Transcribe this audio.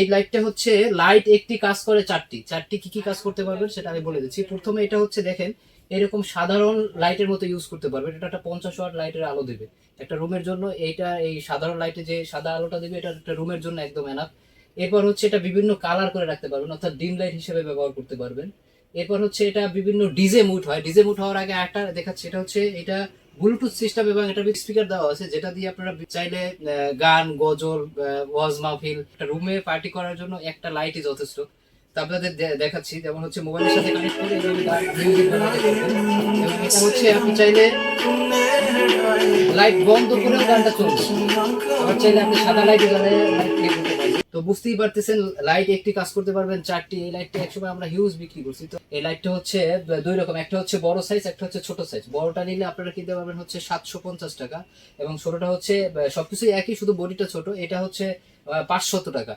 এই লাইটটা হচ্ছে লাইট একটি কাজ করে চারটি। চারটি কি কি কাজ করতে পারবেন সেটা আমি বলে দিচ্ছি। প্রথমে এটা হচ্ছে দেখেন, এরকম সাধারণ লাইটের মতো ইউজ করতে পারবেন। এটা একটা পঞ্চাশ ওয়াট লাইটের আলো দেবে একটা রুমের জন্য। এইটা এই সাধারণ লাইটে যে সাদা আলোটা দেবে, এটা একটা রুমের জন্য একদম এনাফ এরপর হচ্ছে এটা বিভিন্ন কালার করে রাখতে পারবেন, অর্থাৎ ডিম লাইট হিসেবে ব্যবহার করতে পারবেন। এরপর হচ্ছে এটা বিভিন্ন ডিজে মুড হয়। ডিজে মুড হওয়ার আগে একটা দেখাচ্ছে, এটা হচ্ছে, এটা ব্লুটুথ সিস্টেম এবং এটা বিগ স্পিকার দেওয়া আছে, যেটা দিয়ে আপনারা চাইলে গান, গজল ওয়াজ মাহফিল একটা রুমে পার্টি করার জন্য একটা লাইটই যথেষ্ট। আপনাদের দেখাচ্ছি, যেমন হচ্ছে মোবাইলের সাথে কানেক্ট করে গান হচ্ছে আপনি চাইলে লাইট বন্ধ করেও গানটা আবার চাইলে আপনি সাদা লাইট জ্বালে লাইট বুঝতেই পারতেছেন লাইট একটি কাজ করতে পারবেন, চারটি, এই লাইটটা একসময় আমরা হিউজ বিক্রি করছি। তো এই লাইটটা হচ্ছে দুই রকম, একটা হচ্ছে বড় সাইজ একটা হচ্ছে ছোট সাইজ বড়টা নিলে আপনারা কিনতে পারবেন হচ্ছে সাতশো পঞ্চাশ টাকা, এবং ছোটটা হচ্ছে সবকিছুই একই, শুধু বডিটা ছোট, এটা হচ্ছে পাঁচশত টাকা।